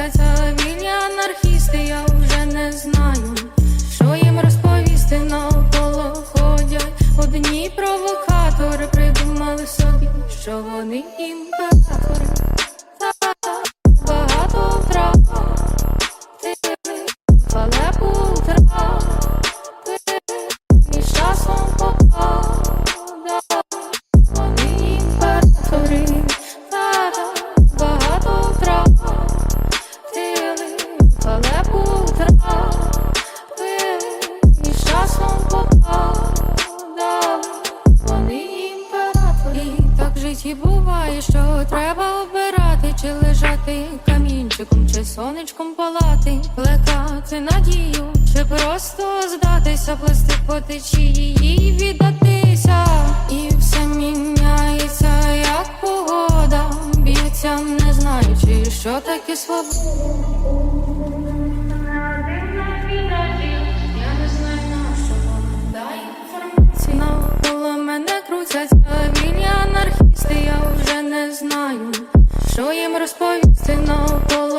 крутяться цивільні анархісти, я вже не знаю, що їм розповісти навколо ходять. Одні провокатори придумали собі, що вони імператори. Камінчиком, чи сонечком палати, плекати надію, чи просто здатися, плести по течії віддатися. І все міняється, як погода, б'ється, не знаючи, що таке свобода. Крутяться вільні анархісти, я вже не знаю, що їм розповісти навколо